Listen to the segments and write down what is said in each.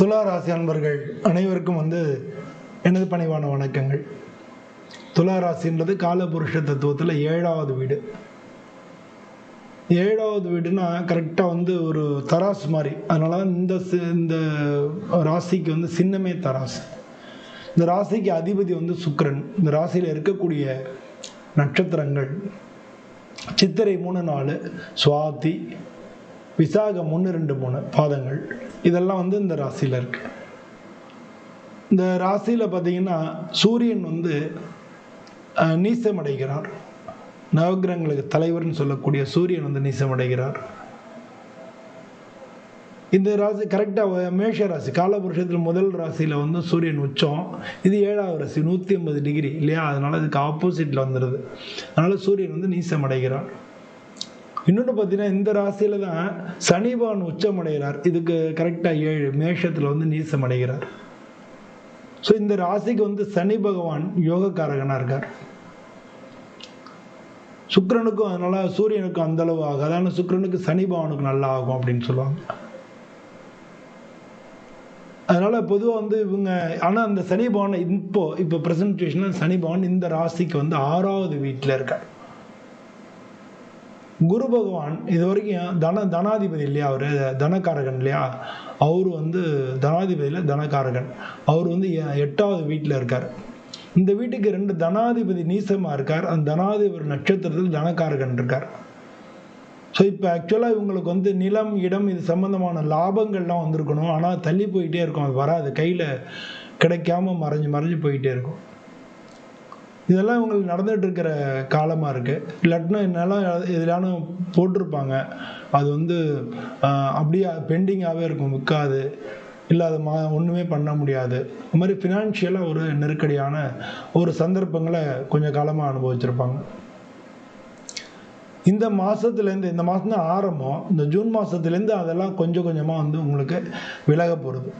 துலா ராசி அன்பர்கள் அனைவருக்கும் வந்து எனது பணிவான வணக்கங்கள். துலா ராசின்றது காலபுருஷ தத்துவத்தில் ஏழாவது வீடு. ஏழாவது வீடுனா கரெக்டாக வந்து ஒரு தராசு மாதிரி அதனால தான் இந்த இந்த ராசிக்கு வந்து சின்னமே தராசு. இந்த ராசிக்கு அதிபதி வந்து சுக்கரன். இந்த ராசியில் இருக்கக்கூடிய நட்சத்திரங்கள். சித்திரை மூணு நாலு சுவாதி விசாகம் ஒன்று ரெண்டு மூணு பாதங்கள். இதெல்லாம் வந்து இந்த ராசியில் இருக்கு. இந்த ராசியில் பார்த்தீங்கன்னா சூரியன் வந்து நீசமடைகிறார். நவகிரகங்களுக்கு தலைவர்னு சொல்லக்கூடிய சூரியன் வந்து நீசமடைகிறார். இந்த ராசி கரெக்டாக மேஷ ராசி காலபுருஷத்தில் முதல் ராசியில் வந்து சூரியன் உச்சம். இது ஏழாவது ராசி நூற்றி ஐம்பது டிகிரி இல்லையா? அதனால இதுக்கு ஆப்போசிட்டில் வந்துடுது அதனால சூரியன் வந்து நீசமடைகிறார். இன்னொன்று பார்த்தீங்கன்னா இந்த ராசியில தான் சனிபான் உச்சமடைகிறார். இதுக்கு கரெக்டாக ஏழு மேஷத்தில் வந்து நீசம் அடைகிறார் ஸோ இந்த ராசிக்கு வந்து சனி பகவான் யோகக்காரகனாக இருக்கார். சுக்கிரனுக்கும் அதனால சூரியனுக்கும் அந்த அளவு ஆகும் அதான சுக்கரனுக்கு சனி பகவானுக்கு நல்லா ஆகும் அப்படின்னு சொல்லுவாங்க. அதனால பொதுவாக வந்து இவங்க ஆனால் அந்த சனி பவன் இப்போ இப்போ ப்ரெசன்டேஷனில் சனி பவன் இந்த ராசிக்கு வந்து ஆறாவது வீட்டில் இருக்கார். குரு பகவான் இது வரைக்கும் தன தனாதிபதி இல்லையா அவர்? தனக்காரகன் இல்லையா? அவர் வந்து தனாதிபதியில் தனக்காரகன். அவர் வந்து எ- எட்டாவது வீட்டில் இருக்கார். இந்த வீட்டுக்கு ரெண்டு தனாதிபதி நீசமாக இருக்கார். அந்த தனாதிபதி நட்சத்திரத்தில் தனக்காரகன் இருக்கார். ஸோ இப்போ ஆக்சுவலாக இவங்களுக்கு வந்து நிலம் இடம் இது சம்மந்தமான லாபங்கள்லாம் வந்திருக்கணும். ஆனால் தள்ளி போயிட்டே இருக்கும். அது வராது. கையில் கிடைக்காம மறைஞ்சு மறைஞ்சு போயிட்டே இருக்கும். இதெல்லாம் இவங்களுக்கு நடந்துட்டு இருக்கிற காலமாக இருக்குது இல்லாட்டினா என்னெல்லாம் எதுலானும் போட்டிருப்பாங்க. அது வந்து அப்படியே பெண்டிங்காகவே இருக்கும். விற்காது. இல்லை அது மா ஒன்றுமே பண்ண முடியாது. இது மாதிரி ஃபினான்ஷியலாக ஒரு நெருக்கடியான ஒரு சந்தர்ப்பங்களை கொஞ்சம் காலமாக அனுபவிச்சிருப்பாங்க. இந்த மாதத்துலேருந்து இந்த மாதம் தான் ஆரம்பம். இந்த ஜூன் மாதத்துலேருந்து அதெல்லாம் கொஞ்சம் கொஞ்சமாக வந்து உங்களுக்கு விலக போகிறது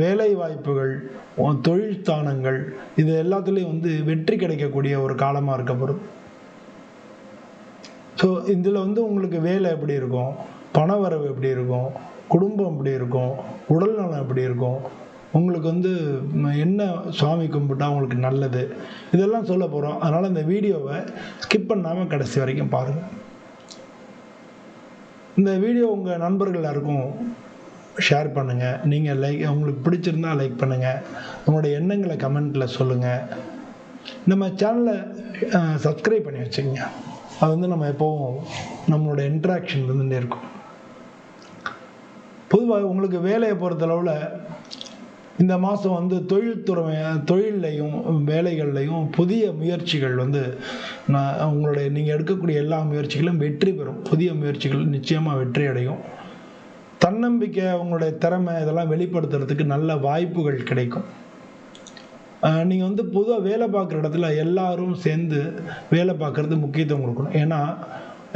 வேலை வாய்ப்புகள் தொழில் ஸ்தானங்கள் இது எல்லாத்துலேயும் வந்து வெற்றி கிடைக்கக்கூடிய ஒரு காலமாக இருக்க போகிறது ஸோ இதில் வந்து உங்களுக்கு வேலை எப்படி இருக்கும்? பண வரவு எப்படி இருக்கும்? குடும்பம் எப்படி இருக்கும்? உடல் நலம் எப்படி இருக்கும்? உங்களுக்கு வந்து என்ன சுவாமி கும்பிட்டா உங்களுக்கு நல்லது? இதெல்லாம் சொல்ல போகிறோம் அதனால் இந்த வீடியோவை ஸ்கிப் பண்ணாமல் கடைசி வரைக்கும் பாருங்கள் இந்த வீடியோ உங்கள் நண்பர்கள் எல்லாருக்கும் ஷேர் பண்ணுங்கள் நீங்கள் லைக் உங்களுக்கு பிடிச்சிருந்தா லைக் பண்ணுங்கள் உங்களுடைய எண்ணங்களை கமெண்ட்டில் சொல்லுங்கள் நம்ம சேனலை சப்ஸ்கிரைப் பண்ணி வச்சுக்கோங்க. அது வந்து நம்ம எப்போவும் நம்மளோட இன்ட்ராக்ஷன் இருந்துகிட்டே இருக்கும். பொதுவாக உங்களுக்கு வேலையை பொறுத்தளவில் இந்த மாதம் வந்து தொழில்துறை தொழிலையும் வேலைகள்லையும் புதிய முயற்சிகள் வந்து நான் உங்களுடைய நீங்கள் எடுக்கக்கூடிய எல்லா முயற்சிகளும் வெற்றி பெறும். புதிய முயற்சிகள் நிச்சயமாக வெற்றி அடையும். தன்னம்பிக்கை அவங்களுடைய திறமை இதெல்லாம் வெளிப்படுத்துறதுக்கு நல்ல வாய்ப்புகள் கிடைக்கும். நீங்கள் வந்து பொதுவாக வேலை பார்க்குற இடத்துல எல்லாரும் சேர்ந்து வேலை பார்க்குறது முக்கியத்துவம் கொடுக்கணும். ஏன்னா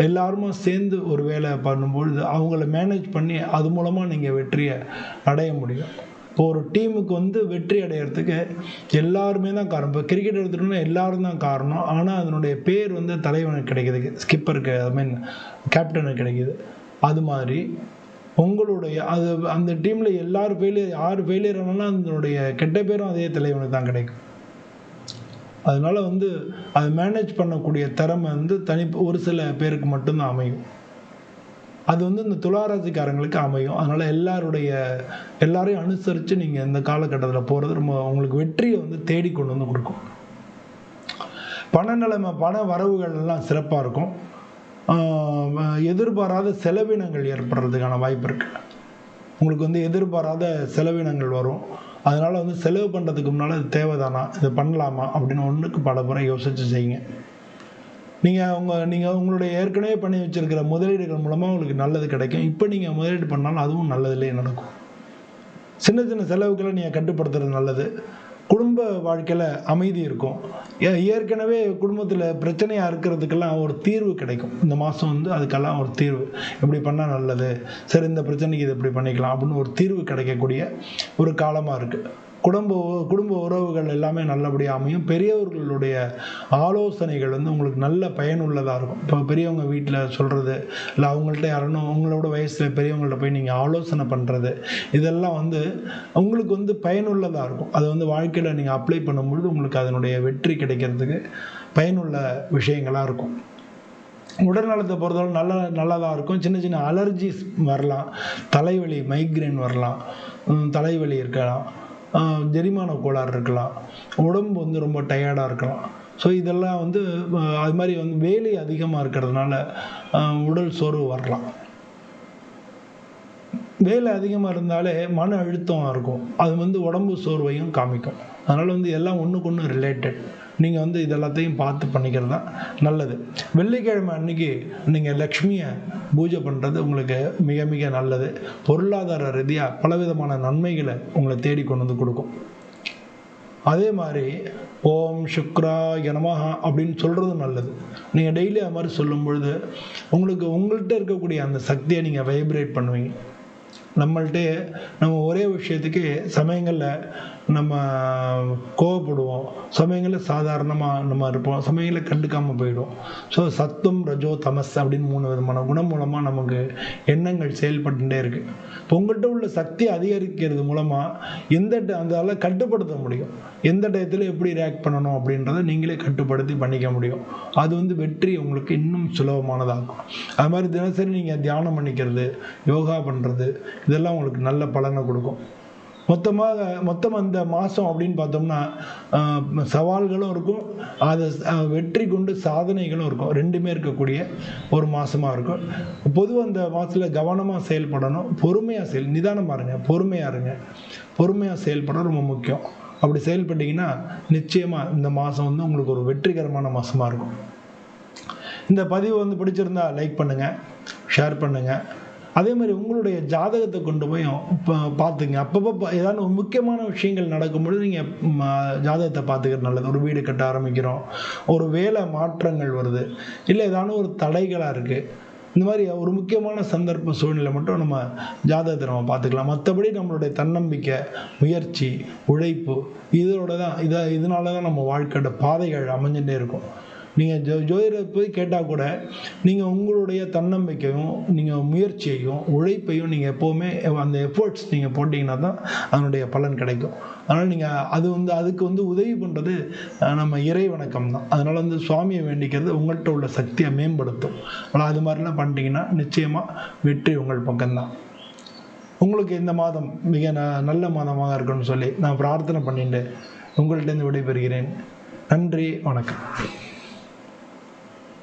எல்லாருமே சேர்ந்து ஒரு வேலை பண்ணும்பொழுது அவங்கள மேனேஜ் பண்ணி அது மூலமாக நீங்கள் வெற்றியை அடைய முடியும். இப்போ ஒரு டீமுக்கு வந்து வெற்றி அடையிறதுக்கு எல்லாருமே தான் காரணம். இப்போ கிரிக்கெட் எடுத்துட்டோம்னா எல்லாரும் தான் காரணம். ஆனால் அதனுடைய பேர் வந்து தலைவனுக்கு கிடைக்குது. ஸ்கிப்பருக்கு ஐ மீன் கேப்டனுக்கு கிடைக்குது. அது மாதிரி உங்களுடைய அது அந்த டீமில் எல்லாரும் ஃபெயிலியர் யார் ஃபெயிலியர் ஆனாலும் அதனுடைய கெட்ட பேரும் அதே தலைவனுக்கு தான் கிடைக்கும். அதனால வந்து அதை மேனேஜ் பண்ணக்கூடிய திறமை வந்து தனி ஒரு சில பேருக்கு மட்டும்தான் அமையும். அது வந்து இந்த துளாராசிக்காரங்களுக்கு அமையும். அதனால எல்லாருடைய எல்லாரையும் அனுசரித்து நீங்கள் இந்த காலகட்டத்தில் போகிறது ரொம்ப உங்களுக்கு வெற்றியை வந்து தேடி கொண்டு வந்து கொடுக்கும். பண நிலைமை பண வரவுகள் எல்லாம் சிறப்பாக இருக்கும். எதிர்பாராத செலவினங்கள் ஏற்படுறதுக்கான வாய்ப்பு இருக்குது உங்களுக்கு வந்து எதிர்பாராத செலவினங்கள் வரும். அதனால் வந்து செலவு பண்ணுறதுக்கு முன்னால் இது தேவைதானா? இது பண்ணலாமா? அப்படின்னு ஒன்றுக்கு பல முறை யோசித்து செய்யுங்க. நீங்கள் உங்கள் நீங்கள் உங்களுடைய ஏற்கனவே பண்ணி வச்சிருக்கிற முதலீடுகள் மூலமாக உங்களுக்கு நல்லது கிடைக்கும். இப்போ நீங்கள் முதலீடு பண்ணாலும் அதுவும் நல்லதுலேயே நடக்கும். சின்ன சின்ன செலவுகளை நீங்கள் கட்டுப்படுத்துறது நல்லது. குடும்ப வாழ்க்கையில் அமைதி இருக்கும். ஏ- ஏற்கனவே குடும்பத்தில் பிரச்சனையாக இருக்கிறதுக்கெல்லாம் ஒரு தீர்வு கிடைக்கும். இந்த மாதம் வந்து அதுக்கெல்லாம் ஒரு தீர்வு. இப்படி பண்ணால் நல்லது. சரி இந்த பிரச்சனைக்கு இது இப்படி பண்ணிக்கலாம் அப்படின்னு ஒரு தீர்வு கிடைக்கக்கூடிய ஒரு காலமாக இருக்குது குடும்ப குடும்ப உறவுகள் எல்லாமே நல்லபடியாக அமையும். பெரியவர்களுடைய ஆலோசனைகள் வந்து உங்களுக்கு நல்ல பயனுள்ளதாக இருக்கும். இப்போ பெரியவங்க வீட்டில் சொல்கிறது இல்லை அவங்கள்ட்ட யாரும் உங்களோட வயசில் பெரியவங்கள்ட்ட போய் நீங்கள் ஆலோசனை பண்ணுறது இதெல்லாம் வந்து உங்களுக்கு வந்து பயனுள்ளதாக இருக்கும். அது வந்து வாழ்க்கையில் நீங்கள் அப்ளை பண்ணும்பொழுது உங்களுக்கு அதனுடைய வெற்றி கிடைக்கிறதுக்கு பயனுள்ள விஷயங்களாக இருக்கும். உடல்நலத்தை பொறுத்தவரை நல்ல நல்லதாக இருக்கும். சின்ன சின்ன அலர்ஜிஸ் வரலாம். தலைவலி மைக்ரேன் வரலாம். தலைவலி இருக்கலாம். ஜெரிமான கோளாறு இருக்கலாம். உடம்பு வந்து ரொம்ப டயர்டாக இருக்கலாம். ஸோ இதெல்லாம் வந்து அது மாதிரி வந்து வேலை அதிகமாக இருக்கிறதுனால உடல் சோர்வு வரலாம். வேலை அதிகமாக இருந்தாலே மன அழுத்தம் இருக்கும். அது வந்து உடம்பு சோர்வையும் காமிக்கும். அதனால் வந்து எல்லாம் ஒன்றுக்கு ஒன்று ரிலேட்டட் நீங்கள் வந்து இதெல்லாத்தையும் பார்த்து பண்ணிக்கிறது தான் நல்லது. வெள்ளிக்கிழமை அன்னைக்கு நீங்கள் லக்ஷ்மியை பூஜை பண்ணுறது உங்களுக்கு மிக மிக நல்லது. பொருளாதார ரீதியாக பலவிதமான நன்மைகளை உங்களை தேடி கொண்டு வந்து கொடுக்கும். அதே மாதிரி ஓம் சுக்ரா எனமாக அப்படின்னு சொல்கிறது நல்லது. நீங்கள் டெய்லி அது மாதிரி சொல்லும் பொழுது உங்களுக்கு உங்கள்கிட்ட இருக்கக்கூடிய அந்த சக்தியை நீங்கள் வைப்ரேட் பண்ணுவீங்க. நம்மள்ட்ட நம்ம ஒரே விஷயத்துக்கு சமயங்களில் நம்ம கோவப்படுவோம். சமயங்களில் சாதாரணமாக நம்ம இருப்போம். சமயங்களில் கண்டுக்காமல் போயிடுவோம். ஸோ சத்தும் ரஜோ தமஸ் அப்படின்னு மூணு விதமான குணம் மூலமாக நமக்கு எண்ணங்கள் செயல்பட்டுட்டே இருக்கு. இப்போ உங்கள்கிட்ட உள்ள சக்தி அதிகரிக்கிறது மூலமாக எந்த அதால் கட்டுப்படுத்த முடியும். எந்த டயத்தில் எப்படி ரியாக்ட் பண்ணணும் அப்படின்றத நீங்களே கட்டுப்படுத்தி பண்ணிக்க முடியும். அது வந்து வெற்றி உங்களுக்கு இன்னும் சுலபமானதாகும் அது மாதிரி தினசரி நீங்கள் தியானம் பண்ணிக்கிறது யோகா பண்ணுறது இதெல்லாம் உங்களுக்கு நல்ல பலனை கொடுக்கும். மொத்தமாக மொத்தம் அந்த மாதம் அப்படின்னு பார்த்தோம்னா சவால்களும் இருக்கும். அதை வெற்றி கொண்டு சாதனைகளும் இருக்கும். ரெண்டுமே இருக்கக்கூடிய ஒரு மாதமாக இருக்கும். பொதுவாக அந்த மாதத்தில் கவனமாக செயல்படணும். பொறுமையாக செயல் நிதானமாக இருங்க பொறுமையாக இருங்க. பொறுமையாக செயல்பட ரொம்ப முக்கியம். அப்படி செயல்பட்டீங்கன்னா நிச்சயமாக இந்த மாதம் வந்து உங்களுக்கு ஒரு வெற்றிகரமான மாதமாக இருக்கும். இந்த பதிவு வந்து பிடிச்சிருந்தா லைக் பண்ணுங்கள் ஷேர் பண்ணுங்கள் அதே மாதிரி உங்களுடைய ஜாதகத்தை கொண்டு போய் பார்த்துங்க. அப்பப்போ ஏதாவது ஒரு முக்கியமான விஷயங்கள் நடக்கும்பொழுது நீங்கள் ஜாதகத்தை பார்த்துக்கிறது நல்லது. ஒரு வீடு கட்ட ஆரம்பிக்கிறோம். ஒரு வேலை மாற்றங்கள் வருது. இல்லை ஏதாவது ஒரு தடைகளாக இருக்குது இந்த மாதிரி ஒரு முக்கியமான சந்தர்ப்ப சூழ்நிலை மட்டும் நம்ம ஜாதகத்தை நம்ம பார்த்துக்கலாம். மற்றபடி நம்மளுடைய தன்னம்பிக்கை முயற்சி உழைப்பு இதோட தான் இதை இதனால தான் நம்ம வாழ்க்கையோட பாதைகள் அமைஞ்சுட்டே இருக்கும். நீங்கள் ஜோ ஜோதிடரை போய் கேட்டால் கூட நீங்கள் உங்களுடைய தன்னம்பிக்கையும் நீங்கள் முயற்சியையும் உழைப்பையும் நீங்கள் எப்போவுமே அந்த எஃபர்ட்ஸ் நீங்கள் போட்டிங்கன்னா தான் அதனுடைய பலன் கிடைக்கும். அதனால் நீங்கள் அது வந்து அதுக்கு வந்து உதவி பண்ணுறது நம்ம இறை வணக்கம் தான். அதனால் வந்து சுவாமியை வேண்டிக்கிறது உங்கள்கிட்ட உள்ள சக்தியை மேம்படுத்தும். ஆனால் அது மாதிரிலாம் பண்ணிட்டீங்கன்னா நிச்சயமாக வெற்றி உங்கள் பக்கம்தான் உங்களுக்கு இந்த மாதம் மிக ந நல்ல மாதமாக இருக்குன்னு சொல்லி நான் பிரார்த்தனை பண்ணிட்டு உங்கள்கிட்டேருந்து விடைபெறுகிறேன். நன்றி வணக்கம்.